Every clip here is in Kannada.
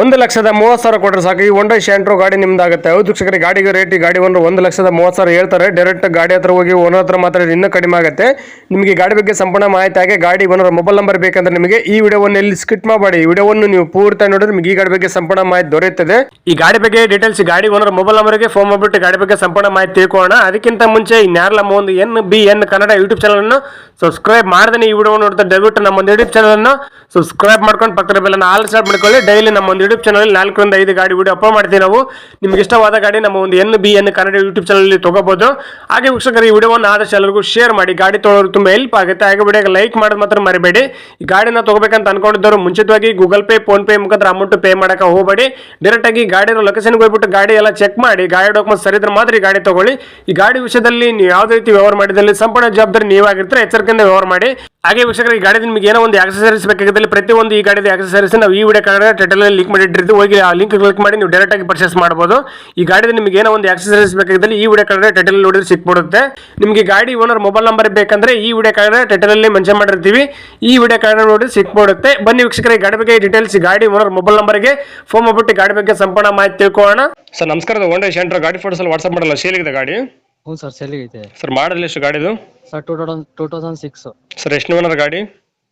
ಒಂದು ಲಕ್ಷದ ಮೂವತ್ತು ಸಾವಿರ ಕೊಟ್ಟರೆ ಸಾಕು. ಈ ಒಂಡೈ ಶ್ಯಾಂಟ್ರೋ ಗಾಡಿ ನಿಮ್ದಾಗುತ್ತೆ. ಹೌದು ವೀಕ್ಷಕರೇ, ಗಾಡಿಗೆ ರೇಟ್ ಗಾಡಿ ಒಂದು ಒಂದು ಲಕ್ಷದ ಮೂವತ್ತು ಸಾವಿರ ಹೇಳ್ತಾರೆ. ಡೈರೆಕ್ಟ್ ಗಾಡಿ ಹತ್ರ ಹೋಗಿ ಓನರ್ ಹತ್ರ ಮಾತ್ರ ಇನ್ನೂ ಕಡಿಮೆ ಆಗುತ್ತೆ. ನಿಮಗೆ ಗಾಡಿ ಬಗ್ಗೆ ಸಂಪೂರ್ಣ ಮಾಹಿತಿ ಹಾಗೆ ಗಾಡಿ ಓನರ್ ಮೊಬೈಲ್ ನಂಬರ್ ಬೇಕಂದ್ರೆ ನಿಮಗೆ ಈ ವಿಡಿಯೋವನ್ನು ಎಲ್ಲಿ ಸ್ಕಿಟ್ ಮಾಡಬೇಡಿ ಈ ವಿಡಿಯೋವನ್ನು ನೀವು ಪೂರ್ತಿ ನೋಡಿದ್ರೆ ನಿಮಗೆ ಈ ಗಾಡಿ ಬಗ್ಗೆ ಸಂಪೂರ್ಣ ಮಾಹಿತಿ ದೊರೆಯುತ್ತದೆ. ಈ ಗಾಡಿ ಬಗ್ಗೆ ಡೀಟೇಲ್ಸ್ ಗಾಡಿ ಓನರ್ ಮೊಬೈಲ್ ನಂಬರ್ಗೆ ಫೋನ್ ಮಾಡಿಬಿಟ್ಟು ಗಾಡಿ ಬಗ್ಗೆ ಸಂಪೂರ್ಣ ಮಾಹಿತಿ ತಿಳ್ಕೊಳ್ಳೋಣ. ಅದಕ್ಕಿಂತ ಮುಂಚೆ ನಮ್ಮ ಒಂದು N B N Kannada YouTube channel ಅನ್ನು ಸಬ್ಸ್ಕ್ರೈಬ್ ಮಾಡಿದ್ರೆ ಈ ವಿಡಿಯೋ ನೋಡ್ತಾ ದಯವಿಟ್ಟು ನಮ್ಮ ಒಂದು ಯೂಟ್ಯೂಬ್ ಚಾನಲ್ ಅನ್ನು ಸಬ್ಸ್ಕ್ರೈಬ್ ಮಾಡ್ಕೊಂಡು ಪಕ್ಕದ ಬೆಲ್ಲ ಆಲ್ ಸ್ಟಾರ್ಟ್ ಮಾಡ್ಕೊಳ್ಳಿ. ಡೈಲಿ ನಮ್ಮ ಯೂಟ್ಯೂಬ್ ಚಾನಲ್ ನಾಲ್ಕರಿಂದ ಐದು ಗಾಡಿ ವಿಡಿಯೋ ಅಪ್ಲೋಡ್ ಮಾಡ್ತೀವಿ ನಾವು. ನಿಮ್ಗೆ ಇಷ್ಟವಾದ ಗಾಡಿ ನಮ್ಮ ಒಂದು N B N Kannada YouTube channel ತಗೋಬಹುದು ಹಾಗೆ ವೀಕ್ಷಕರು, ಈ ವಿಡಿಯೋವನ್ನು ಆದಷ್ಟು ಎಲ್ಲರಿಗೂ ಶೇರ್ ಮಾಡಿ. ಗಾಡಿ ತೊಗೊಳೋರು ತುಂಬ ಹೆಲ್ಪ್ ಆಗುತ್ತೆ. ಹಾಗೆ ವಿಡಿಯೋಗೆ ಲೈಕ್ ಮಾಡೋದು ಮಾತ್ರ ಮರಿಬೇಡಿ. ಈ ಗಾಡಿನ ತಗೋಬೇಕಂತ ಅನ್ಕೊಂಡಿದ್ದವರು ಮುಂಚಿತವಾಗಿ ಗೂಗಲ್ ಪೇ ಫೋನ್ ಪೇ ಮುಖಾಂತರ ಅಮೌಂಟ್ ಪೇ ಮಾಡಕ್ಕೆ ಹೋಗಬೇಡಿ. ಡೈರೆಕ್ಟ್ ಆಗಿ ಗಾಡಿನ ಲೊಕೇಶನ್ಗೆ ಹೋಗ್ಬಿಟ್ಟು ಗಾಡಿ ಎಲ್ಲ ಚೆಕ್ ಮಾಡಿ. ಗಾಡಿ ಡಾಕ್ಯುಮೆಂಟ್ ಸರಿ ಇದ್ರೆ ಮಾತ್ರ ಈ ಗಾಡಿ ತಗೊಳ್ಳಿ. ಈ ಗಾಡಿ ವಿಷಯದಲ್ಲಿ ನೀವು ಯಾವುದೇ ರೀತಿ ವ್ಯವಹಾರ ಮಾಡಿದಲ್ಲಿ ಸಂಪೂರ್ಣ ಜವಾಬ್ದಾರಿ ನೀವಾಗಿರ್ತಾರೆ, ಎಚ್ಚರಿಕೆಯಿಂದ ವ್ಯವಹಾರ ಮಾಡಿ. ಹಾಗೆ ವೀಕ್ಷಕರು, ಈ ಗಾಡಿ ನಿಮಗೆ ಏನೋ ಒಂದು ಆಕ್ಸಸರೀಸ್ ಬೇಕಾಗಿದ್ದಲ್ಲಿ ಪ್ರತಿಯೊಂದು ಈ ಗಾಡಿದ ಆಕ್ಸಸರೀಸ್ ನಾವು ಈ ವಿಡಿಯೋ ಕಾರಣ ಟೈಟಲ್ ಲಿಂಕ್ ಮಾಡಿಟ್ಟಿರ್ತೀವಿ ಹೋಗಿ ಆ ಲಿಂಕ್ ಕ್ಲಿಕ್ ಮಾಡಿ ನೀವು ಡೈರೆಕ್ಟ್ ಆಗಿ ಪರ್ಚೇಸ್ ಮಾಡಬಹುದು ಈ ಗಾಡಿದ ನಿಮಗೆ ಏನೋ ಒಂದು ಆಕ್ಸಸರೀಸ್ ಬೇಕಾಗಿದ್ದಲ್ಲಿ ಈ ವಿಡಿಯೋ ಕಡೆ ಟೈಟಲ್ ನೋಡಿದ್ರೆ ಸಿಕ್ಬಿಡುತ್ತೆ. ನಿಮಗೆ ಗಾಡಿ ಓನರ್ ಮೊಬೈಲ್ ನಂಬರ್ ಬೇಕಂದ್ರೆ ಈ ವಿಡಿಯೋ ಕಾರ್ಡ್ ಟೈಟಲ್ ಅಲ್ಲಿ ಮೆನ್ಷನ್ ಮಾಡಿರ್ತೀವಿ. ಈ ವಿಡಿಯೋ ಕಾರ್ಡ್ ನೋಡಿ ಸಿಕ್ಬಿಡುತ್ತೆ. ಬನ್ನಿ ವೀಕ್ಷಕರ ಈ ಗಾಡಿ ಬಗ್ಗೆ ಡೀಟೇಲ್ಸ್ ಗಾಡಿ ಓನರ್ ಮೊಬೈಲ್ ನಂಬರ್ಗೆ ಫೋನ್ ಮಾಡ್ಬಿಟ್ಟು ಗಾಡಿ ಬಗ್ಗೆ ಸಂಪೂರ್ಣ ಮಾಹಿತಿ ತಿಳ್ಕೊಳ್ಳೋಣ. ಸರ್ ನಮಸ್ಕಾರ ಹೋಂಡಾ ಶೆಂಟ್ರ ಗಾಡಿ ಫೋಟೋಸ್ ಅಲ್ಲಿ ವಾಟ್ಸ್ಆಪ್ ಮಾಡಲ್ಲ ಸೇಲಿಗಿದೆ ಗಾಡಿ? ಹ್ಞೂ ಸರ್ ಸೆಲ್ಲಿಗೈತೆ ಸರ್ ಮಾಡಲ್ ಎಷ್ಟು ಗಾಡಿದು? Sir two thousand two thousand six sir ಎಷ್ಟು ಓನರ್ ಗಾಡಿ?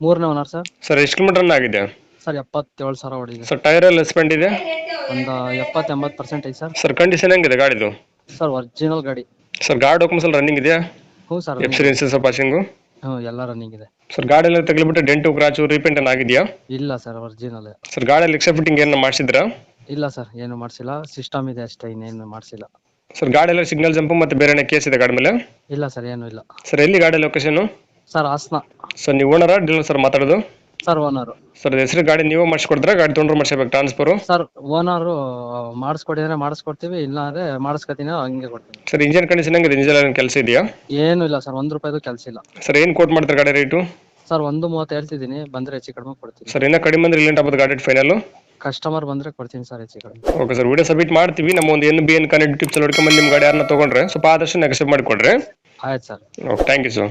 ಮೂರನೇ ಓನರ್ ಸರ್. ಸರ್ ಎಷ್ಟು ಕಿಲೋಮೀಟರ್ ಆಗಿದೆ? ಸರ್ ಎಪ್ಪತ್ತೇಳು ಸಾವಿರ ಹೊಡಿದೆ ಸರ್ ಟೈರ್ ಎಲ್ಲ ಸ್ಪೆಂಡ್ ಇದೆ? ಒಂದು ಎಪ್ಪತ್ತು ಎಂಬತ್ತು ಪರ್ಸೆಂಟ್ ಐತೆ ಸರ್. ಸರ್ ಕಂಡೀಷನ್ ಹೆಂಗಿದೆ ಗಾಡಿದು? ಸರ್ ಒರಿಜಿನಲ್ ಗಾಡಿ. ಸರ್ ಗಾಡಿ ಡಾಕ್ಯುಮೆಂಟ್ಸ್ ಎಲ್ಲ ರನ್ನಿಂಗ್ ಇದೆಯಾ? ಹ್ಞೂ ಸರ್ ಎಕ್ಸ್ಪೀರಿಯನ್ಸಸ್ ಪಾಸಿಂಗು ಹ್ಞೂ ಎಲ್ಲ ರನ್ನಿಂಗ್ ಇದೆ. ಸರ್ ಗಾಡಿ ಎಲ್ಲ ತಗ್ಲಿಬಿಟ್ಟು ಡೆಂಟು ಕ್ರಾಚು ರೀಪೇಂಟ್ ಏನ್ ಆಗಿದೆಯಾ? ಇಲ್ಲ ಸರ್ ಒರಿಜಿನಲ್ ಸರ್ ಗಾಡಿಯಲ್ಲಿ ಎಕ್ಸ್ಟ್ರಾ ಫಿಟ್ಟಿಂಗ್ ಏನು ಮಾಡಿಸಿದ್ರಾ? ಇಲ್ಲ ಸರ್ ಏನು ಮಾಡಿಸಿಲ್ಲ. ಸಿಸ್ಟಮ್ ಇದೆ ಅಷ್ಟೇ ಇನ್ನೇನು ಮಾಡಿಸಿಲ್ಲ. ಸರ್ ಗಾಡಿ ಎಲ್ಲ ಸಿಗ್ನಲ್ ಜಂಪ್ ಮತ್ತೆ ಬೇರೆ ಕೇಸ್ ಇದೆ ಗಾಡಿ ಮೇಲೆ? ಇಲ್ಲ ಸರ್ ಏನೂ ಇಲ್ಲ. ಸರ್ ಎಲ್ಲಿ ಗಾಡಿ ಲೊಕೇಶನ್ ಸರ್ ಹಾಸನ. ಸರ್ ನೀವು ಓನರಾ ಡೀಲರ್ ಸರ್ ಮಾತಾಡೋದು? ಸರ್ ಓನರು ಸರ್ ಹೆಸರು ಗಾಡಿ ನೀವೇ ಮಾಡಿಸ್ಕೊಡ್ತೀರಾ? ಗಾಡಿ ತೊಗೊಂಡ್ರು ಮಾಡಿಸ್ಬೇಕು ಟ್ರಾನ್ಸ್ಫರ್ ಸರ್ ಓನರು ಮಾಡಿಸ್ಕೊಟ್ಟಿದ್ರೆ ಮಾಡಿಸ್ಕೊಡ್ತೀವಿ ಇಲ್ಲ ಅಂದ್ರೆ ಮಾಡಿಸ್ಕೊತೀನಿ ಹಂಗೆ ಕೊಡ್ತೀನಿ. ಸರ್ ಇಂಜಿನ್ ಕಂಡೀಷನ್ ಹೆಂಗಿದೆ? ಇಂಜಿನ್ ಕೆಲಸ ಇದೆಯಾ? ಏನು ಇಲ್ಲ ಸರ್ ಒಂದು ರೂಪಾಯಿದು ಕೆಲಸ ಇಲ್ಲ. ಸರ್ ಏನು ಕೋಟ್ ಮಾಡ್ತಾರೆ ಗಾಡಿ ರೇಟು ಸರ್ ಒಂದು ಮೂವತ್ತು ಹೇಳ್ತಿದ್ದೀನಿ ಬಂದ್ರೆ ಹೆಚ್ಚು ಕಡಿಮೆ ಕೊಡ್ತೀನಿ. ಸರ್ ಇನ್ನೂ ಕಡಿಮೆ ಅಂದ್ರೆ ಇಲ್ಲಿಂಟ ಆಗ್ಬೋದು ಗಾಡಿ ಫೈನಲ್ ಕಸ್ಟಮರ್ ಬಂದ್ರೆ ಕೊಡ್ತೀನಿ ಸರ್ ಹೆಚ್ಚು ಕಡಿಮೆ. ಓಕೆ ಸರ್ ವಿಡಿಯೋ ಸಬ್ಮಿಟ್ ಮಾಡ್ತೀವಿ. ನಮ್ಮ ಒಂದು N B N connect tips channel ಹುಡ್ಕೊಂಬಂದು ನಿಮ್ಮ ಗಾಡಿ ಯಾರನ್ನ ತೊಗೊಂಡ್ರೆ ಸ್ವಲ್ಪ ಆದಷ್ಟು ನೆಗೆಸಿವ್ ಮಾಡಿಕೊಡ್ರಿ. ಆಯ್ತು sir okay thank you sir